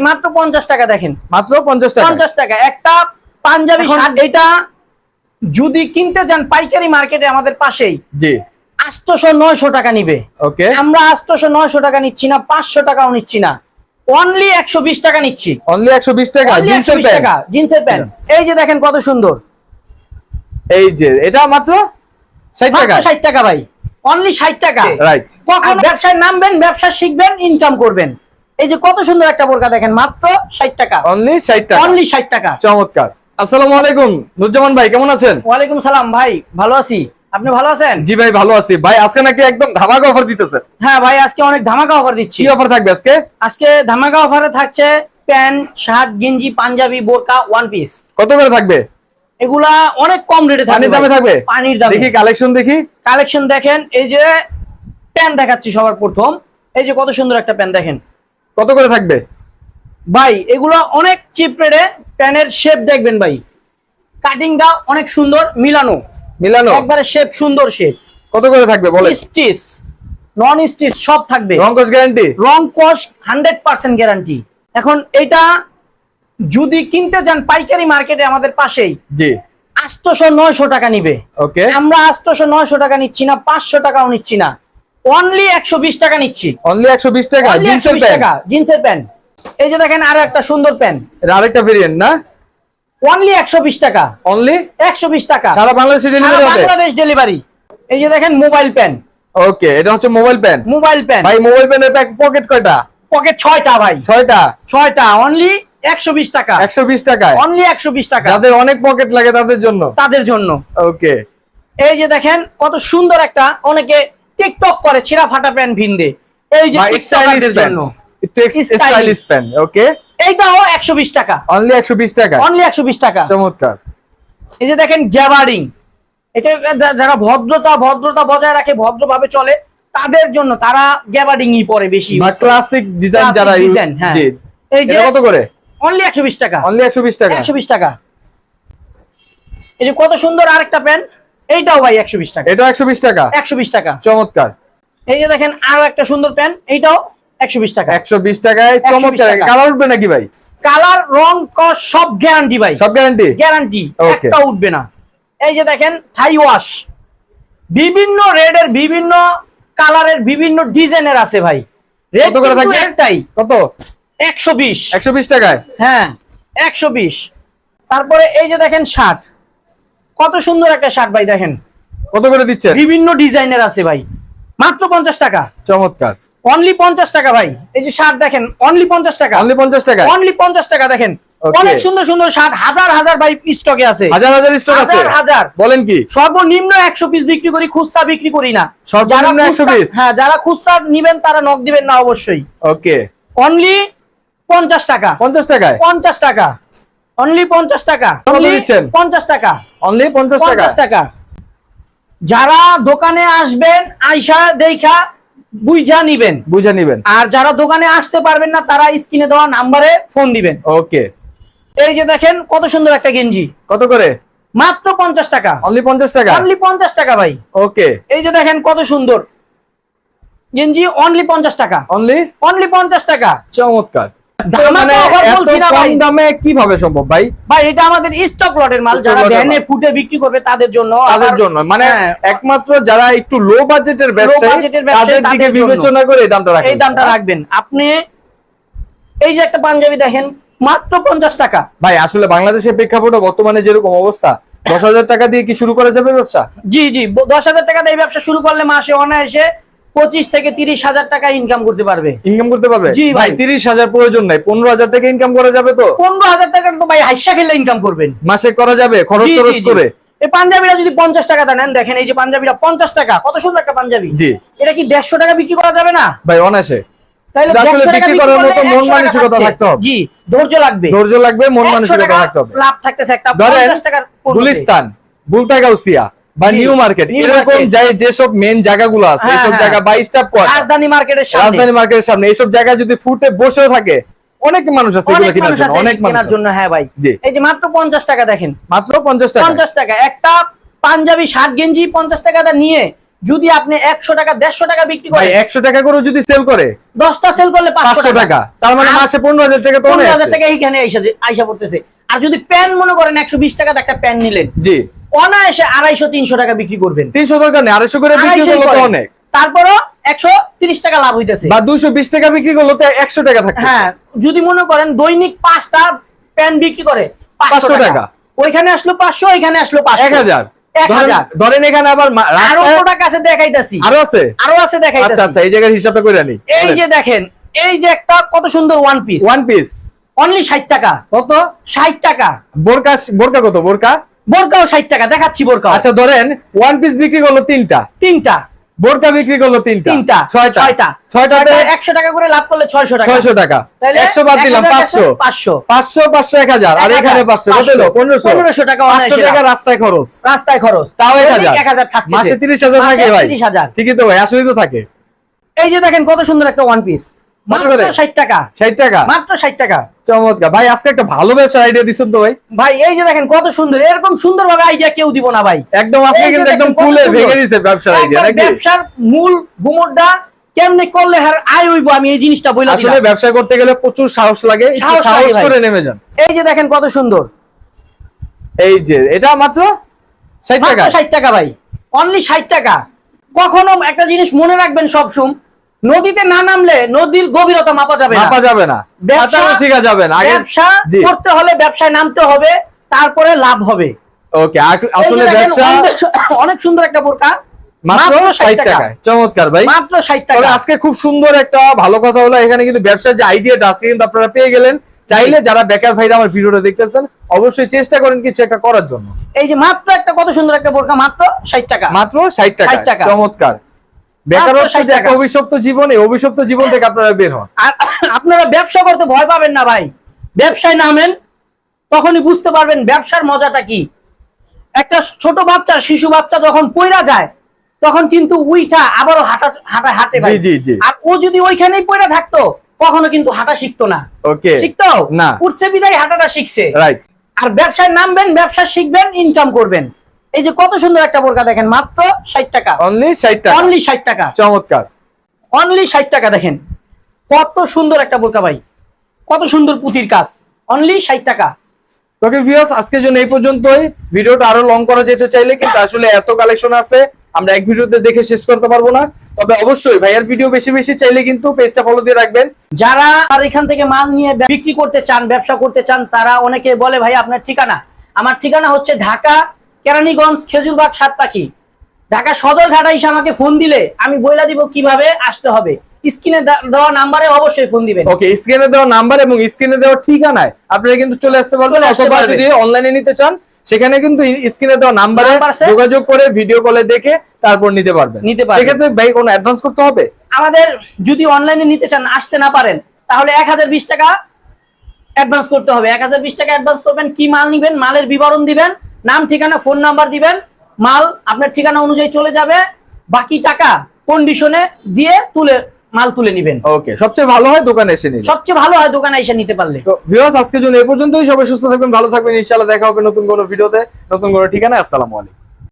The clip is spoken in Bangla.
যে মাত্র পঞ্চাশ টাকা দেখেন। মাত্র পঞ্চাশ টাকা। পঞ্চাশ টাকা। একটা পাঞ্জাবি শার্ট এটা যদি কিনতে যান পাইকারি মার্কেটে আমাদের পাশেই জি। আটশোশো নয়শো টাকা নিবে। ওকে। আমরা আটশোশো নয়শো টাকা নিচ্ছি না পাঁচশো টাকাও নিচ্ছি না। অনলি একশো বিশ টাকা নিচ্ছি। অনলি একশো বিশ টাকা জিন্সের প্যান্ট। টাকা জিন্সের প্যান্ট। এই যে দেখেন কত সুন্দর। এই যে এটা মাত্র ষাট টাকা। ষাট টাকা ভাই। অনলি ষাট টাকা। রাইট কখন ব্যবসায় নামবেন ব্যবসা শিখবেন ইনকাম করবেন। এই যে কত সুন্দর একটা বোরকা দেখেন মাত্র ষাট টাকা। অনলি ষাট টাকা। অনলি ষাট টাকা। চমৎকার। আসসালামু আলাইকুম নুরজামান ভাই কেমন আছেন? ওয়ালাইকুম সালাম ভাই ভালো আছি। আপনি ভালো আছেন? জি ভাই ভালো আছি। ভাই আজকে নাকি একদম ধামাকা অফার দিতেছে হ্যাঁ ভাই আজকে অনেক ধামাকা অফার দিচ্ছি। কি অফার থাকবে আজকে? আজকে ধামাকা অফারে থাকছে প্যান্ট শার্ট গেঞ্জি পাঞ্জাবি বোরকা ওয়ান পিস কত করে থাকবে? এগুলা অনেক কম রেটে থাকবে পানির দামে থাকবে? পানির দামে। দেখি কালেকশন দেখি। কালেকশন দেখেন এই যে প্যান্ট দেখাচ্ছি সবার প্রথম। এই যে কত সুন্দর একটা প্যান্ট দেখেন। কত করে থাকবে? ভাই এগুলো অনেক চিপ রেটে প্যানের শেপ দেখবেন ভাই। কাটিংটা অনেক সুন্দর মিলানো। মিলানো? একবারে শেপ সুন্দর শেপ কত করে থাকবে বলে স্টিচ নন স্টিচ সব থাকবে। রঙ্কশ গ্যারান্টি রং কস হান্ড্রেড পার্সেন্ট গ্যারান্টি এখন এটা যদি কিনতে যান পাইকারি মার্কেটে আমাদের পাশেই জি। আটশোশো নয়শো টাকা নিবে। ওকে আমরা আটশোশো নয়শো টাকা নিচ্ছি না পাঁচশো টাকাও নিচ্ছি না। অনলি একশো বিশ টাকা নিচ্ছি। অনলি একশো বিশ টাকা Only জিন্সের প্যান্ট? টাকা জিন্সের প্যান্ট। এই যে দেখেন আরও একটা সুন্দর প্যান্ট। আরেকটা ভেরিয়েন্ট না? অনলি একশো বিশ টাকা। অনলি একশো বিশ টাকা। সারা বাংলাদেশে ডেলিভারি হবে? বাংলাদেশ ডেলিভারি এই যে দেখেন মোবাইল প্যান ওকে এটা হচ্ছে মোবাইল প্যান্ট মোবাইল ভাই মোবাইল প্যান্টের প্যাক পকেট কয়টা? পকেট ভাই। ছয়টা? ছয়টা অনলি একশো বিশ টাকা। একশো বিশ টাকায়? অনলি একশো বিশ টাকা। যাদের অনেক পকেট লাগে তাদের জন্য? তাদের জন্য। ওকে এই যে দেখেন কত সুন্দর একটা অনেকে টিকটক করে ছিঁড়া ফাটা প্যান্ট ভিন্দে। এই যে স্টাইলিশ জন্য। স্টাইলিশ প্যান্ট ওকে এইটাও একশো বিশ টাকা। অনলি একশো বিশ টাকা? অনলি একশো বিশ টাকা। চমৎকার। এই যে দেখেন গ্যাবারিং। এটা যারা ভদ্রতা ভদ্রতা বজায় রাখে ভদ্রভাবে চলে তাদের জন্য তারা গ্যাবারিং ই পরে বেশি বা ক্লাসিক ডিজাইন যারা design, হ্যাঁ। এই যে কত করে? অনলি একশো বিশ টাকা। অনলি একশো বিশ টাকা। একশো বিশ টাকা। এই যে কত সুন্দর আরেকটা প্যান্ট। এইটাও ভাই একশো বিশ টাকা। এটা একশো বিশ টাকা? একশো বিশ টাকা। চমৎকার। এই যে দেখেন আরও একটা সুন্দর প্যান্ট এইটাও একশো বিশ টাকা। একশো বিশ টাকায় চমৎকার। কালার উঠবে নাকি ভাই? কালার রং কস সব গ্যারান্টি ভাই। সব গ্যারান্টি গ্যারান্টি একটা উঠবে না। এই যে দেখেন থাই ওয়াশ। বিভিন্ন রেডের বিভিন্ন কালারের বিভিন্ন ডিজাইনের আছে ভাই। রেড কত থাকবে একটাই। কত? একশো বিশ। একশো বিশ টাকায়? হ্যাঁ একশো বিশ। তারপরে এই যে দেখেন শার্ট কত সুন্দর একটা শার্ট ভাই দেখেন। কত করে দিচ্ছেন? বিভিন্ন ডিজাইনের আছে ভাই। মাত্র পঞ্চাশ টাকা। চমৎকার। অনলি পঞ্চাশ টাকা ভাই। এই যে শার্ট দেখেন অনলি পঞ্চাশ টাকা। অনলি পঞ্চাশ টাকা? অনলি পঞ্চাশ টাকা দেখেন। অনেক সুন্দর সুন্দর শার্ট হাজার হাজার ভাই স্টকে আছে। হাজার হাজার স্টক আছে। হাজার হাজার। বলেন কি? সর্বনিম্ন একশো পিস বিক্রি করি খুচরা বিক্রি করি না। সর্বনিম্ন 100 খুচরা- হ্যাঁ যারা খুচরা নিবেন তারা নক দিবেন না অবশ্যই। ওকে অনলি পঞ্চাশ টাকা। পঞ্চাশ টাকায়? পঞ্চাশ টাকা। অনলি পঞ্চাশ টাকা। পঞ্চাশ টাকা। অনলি পঞ্চাশ টাকা? পঞ্চাশ টাকা। যারা দোকানে আসবেন আইসা দেখা বুঝা নিবেন। বুঝে নিবেন। আর যারা দোকানে আসতে পারবেন না তারা স্ক্রিনে দেওয়া নাম্বারে ফোন দিবেন। ওকে এই যে দেখেন কত সুন্দর একটা গেঞ্জি। কত করে? মাত্র পঞ্চাশ টাকা। অনলি পঞ্চাশ টাকা? অনলি পঞ্চাশ টাকা ভাই। ওকে এই যে দেখেন কত সুন্দর। গেঞ্জি অনলি পঞ্চাশ টাকা। অনলি অনলি পঞ্চাশ টাকা। চমৎকার। ধামাকা offer এত বলছি না কম ভাই। দামে কীভাবে সম্ভব ভাই? ভাই এটা আমাদের স্টক লটের মাল যারা ভ্যানে ফুটে বিক্রি করবে তাদের জন্য তাদের জন্য। মানে একমাত্র যারা একটু লো বাজেটের ব্যবসায়ী তাদের দিকে বিবেচনা করে এই দামটা রাখেন। এই দামটা রাখবেন। আপনি এই যে একটা পাঞ্জাবি দেখেন মাত্র পঞ্চাশ টাকা। ভাই আসলে বাংলাদেশের প্রেক্ষাপটে বর্তমানে যেরকম অবস্থা দশ হাজার টাকা দিয়ে কি শুরু করা যাবে ব্যবসা? জি জি দশ হাজার টাকা দিয়ে এই ব্যবসা শুরু করলে মাসে অনায়াসে পঁচিশ থেকে তিরিশ হাজার টাকা ইনকাম করতে পারবে। ইনকাম করতে পারবে? জি ভাই। তিরিশ হাজার প্রয়োজন নাই পনেরো হাজার টাকা ইনকাম করা যাবে তো? পনেরো হাজার টাকা তো ভাই হাইসা খেলে ইনকাম করবেন। মাসে করা যাবে খরচ জি। করে? এই পাঞ্জাবিটা যদি পঞ্চাশ টাকা দেন দেখেন এই যে পাঞ্জাবিটা পঞ্চাশ টাকা কত সুন্দর একটা পাঞ্জাবি। জি। এটা কি দেড়শো টাকা বিক্রি করা যাবে না? ভাই অনায়াসে। তাহলে আসলে 150 টাকা বিক্রি বিক্রি করার করলে মতো 100 টাকা মানসিকতা থাকছে। থাকতে হবে। জি ধৈর্য লাগবে। ধৈর্য লাগবে মন মানসিকতা থাকতে হবে। লাভ থাকতেছে একটা ধরেন 50 টাকার পণ্যতে। গুলিস্তান বুলতাগাউসিয়া বা নিউ মার্কেট এরকম। যাই যেসব মেন জায়গাগুলো আছে হ্যাঁ, এইসব হ্যাঁ। জায়গা বা স্টাফ কোয়ার্টার রাজধানী মার্কেটের সামনে। রাজধানী মার্কেটের সামনে এইসব জায়গায় যদি ফুটে বসেও থাকে অনেক মানুষ আছে এগুলো কেনার জন্য অনেক মানুষ কেনার জন্য হ্যাঁ ভাই। এই যে মাত্র পঞ্চাশ টাকা দেখেন। মাত্র পঞ্চাশ টাকা। পঞ্চাশ টাকা। একটা পাঞ্জাবি শার্ট গেঞ্জি পঞ্চাশ টাকা দা নিয়ে যদি আপনি একশো টাকা দেড়শো টাকা বিক্রি ভাই করেন একশো টাকা করে যদি সেল করে দশটা সেল করলে পাঁচশো পাঁচশো টাকা। তার মানে মাসে পনেরো হাজার টাকা তো অনেক হাজার আসে। টাকা এইখানে আইসা আইসা পড়তেছে। আর যদি প্যান মনে করেন একশো বিশ টাকাতে একটা প্যান নিলেন। জি। অনায়াসে আড়াইশো তিনশো টাকা বিক্রি করবেন। তিনশো দরকার নেই আড়াইশো করে বিক্রি আড়াইশোই করলে তো অনেক। তারপরও একশো তিরিশ টাকা লাভ হইতেছে। বা দুইশো বিশ টাকা বিক্রি করলে তো একশো টাকা থাকে হ্যাঁ যদি মনে করেন দৈনিক পাঁচটা প্যান বিক্রি করে পাঁচশো টাকা। ওইখানে আসলো পাঁচশো ওইখানে আসলো পাঁচশো। এক হাজার। ধরেন- এখানে আবার মা- আরও প্রোডাক্ট আছে দেখাইতাছি। আরও আছে? আরও আছে আচ্ছা দেখাইতাছি। আচ্ছা এই জায়গার হিসাবটা নি। এই যে দেখেন এই যে একটা কত সুন্দর one piece one piece only ষাট টাকা। কত? ষাট টাকা। বোরকা বোরকা কত? বোরকা? বোরকাও ষাট টাকা দেখাচ্ছি বোরকা আচ্ছা ধরেন ওয়ান পিস বিক্রি করল তিনটা। তিনটা। বোরকা বিক্রি করল তিনটা। তিনটা ছয়টা। ছয়টা। ছয়টাতে একশো টাকা করে লাভ করলে ছয়শো টাকা। ছয়শো টাকা। একশো বাদ দিলাম পাঁচশো। পাঁচশো। পাঁচশো পাঁচশো এক হাজার। আর এখানে পাঁচশো। পনেরোশো। পনেরোশো টাকা পাঁচশো টাকা রাস্তায় খরচ। রাস্তায় খরচ। তাও এক হাজার। এক হাজার থাকতেছে। মাসে তিরিশ হাজার থাকে ভাই। তিরিশ হাজার। ঠিকই তো ভাই আসলেই তো থাকে। এই যে দেখেন কত সুন্দর একটা ওয়ান পিস মাত্র টাকা। টাকা? মাত্র ষাট টাকা। চমৎকার। ভাই আজকে একটা ভালো ব্যবসার আইডিয়া তো ভাই। ভাই এই যে দেখেন কত সুন্দর। এরকম আইডিয়া কেউ দিব না ভাই। একদম আজকে কিন্তু একদম ফুলে ভেঙে দিছে ব্যবসার আইডিয়া নাকি? ব্যবসার মূল গুমরটা কেমনে করলে হার আয় হইব আমি এই জিনিসটা আসলে ব্যবসা করতে গেলে প্রচুর সাহস লাগে সাহস। করে নেমে যান। এই যে দেখেন কত সুন্দর। এই যে এটা মাত্র ষাট মাত্র টাকা? ষাট টাকা ভাই। অনলি ষাট টাকা। কখনো একটা জিনিস মনে রাখবেন সব সুম নদীতে না নামলে নদীর গভীরতা মাপা যাবে মাপা যাবে না। ব্যবসা শেখা যাবে না। ব্যবসা করতে হলে ব্যবসায় নামতে হবে তারপরে লাভ হবে। ওকে আসলে ব্যবসা অনেক- সুন্দর একটা বোরকা। মাত্র ষাট টাকা। চমৎকার ভাই। মাত্র ষাট তবে টাকা। আজকে খুব সুন্দর একটা ভালো কথা হলো এখানে কিন্তু ব্যবসার যে আইডিয়াটা আজকে কিন্তু আপনারা পেয়ে গেলেন। চাইলে যারা বেকার ভাইরা আমার ভিডিওটা দেখতেছেন অবশ্যই চেষ্টা করেন কিছু একটা করার জন্য। এই যে মাত্র একটা কত সুন্দর একটা বোরকা মাত্র ষাট টাকা। মাত্র ষাট টাকা। 60 টাকা। চমৎকার। অভিশপ্ত জীবন অভিশপ্ত জীবন থেকে আপনারা বের হন। আপনারা ব্যবসা করতে ভয় পাবেন না ভাই। ব্যবসায় নামেন তখনই বুঝতে পারবেন ব্যবসার মজাটা কি। একটা ছোট বাচ্চা শিশু বাচ্চা যখন পইরা যায় তখন কিন্তু আবারও হাঁটা হাঁটা হাঁটে। আর ও যদি ওইখানেই থাকতো কখনো কিন্তু হাঁটা শিখতো না। ওকে। শিখতো? না। উঠছে বিদায় হাঁটাটা শিখছে। রাইট আর ব্যবসায় নামবেন ব্যবসা শিখবেন ইনকাম করবেন। এই যে কত সুন্দর একটা বোরকা দেখেন মাত্র ষাট টাকা। অনলি ষাট টাকা। অনলি ষাট টাকা। চমৎকার। অনলি ষাট টাকা দেখেন। কত সুন্দর একটা বোরকা ভাই। কত সুন্দর পুঁতির কাজ। অনলি ষাট টাকা। ওকে ভিউয়ার্স আজকের জন্য এই পর্যন্তই। ভিডিওটা আরও লং করা যেতে চাইলে কিন্তু আসলে এত কালেকশন আছে আমরা এক ভিডিওতে দেখে শেষ করতে পারব না। তবে অবশ্যই ভাইয়ার ভিডিও বেশি বেশি চাইলে কিন্তু পেজটা ফলো দিয়ে রাখবেন। যারা আর এখান থেকে মাল নিয়ে বিক্রি করতে চান ব্যবসা করতে চান তারা অনেকে বলে ভাই আপনার ঠিকানা? আমার ঠিকানা হচ্ছে ঢাকা কেরানীগঞ্জ খেজুরবাগ সাতপাখি। ঢাকা সদরঘাট এসে আমাকে ফোন দিলে আমি বইলা দিব কীভাবে আসতে হবে। স্ক্রিনে দেওয়া নাম্বারে অবশ্যই ফোন দিবেন। ওকে স্ক্রিনে দেওয়া নাম্বার এবং স্ক্রিনে দেওয়া ঠিকানায় আপনারা কিন্তু চলে আসতে পারবেন। অথবা যদি অনলাইনে নিতে চান সেখানে কিন্তু স্ক্রিনে দেওয়া নাম্বারে যোগাযোগ করে ভিডিও কলে দেখে তারপর নিতে পারবেন। নিতে পারবেন। সেক্ষেত্রে ভাই কোনো অ্যাডভান্স করতে হবে? আমাদের যদি অনলাইনে নিতে চান আসতে না পারেন তাহলে এক হাজার বিশ টাকা অ্যাডভান্স করতে হবে। এক হাজার বিশ টাকা অ্যাডভান্স করবেন কি মাল নিবেন মালের বিবরণ দিবেন নাম ঠিকানা ফোন নাম্বার দিবেন। মাল আপনার ঠিকানা অনুযায়ী চলে যাবে। বাকি টাকা কন্ডিশনে দিয়ে তুলে মাল তুলে নিবেন। ওকে সবচেয়ে ভালো হয় দোকানে এসে নিন সবচেয়ে ভালো হয় দোকানে এসে নিতে পারলে। তো ভিউয়ার্স আজকের জন্য এই পর্যন্তই। সবাই সুস্থ থাকবেন ভালো থাকবেন ইনশাআল্লাহ দেখা হবে নতুন কোনো ভিডিওতে। নতুন কোনো ঠিকানা আসসালামু আলাইকুম।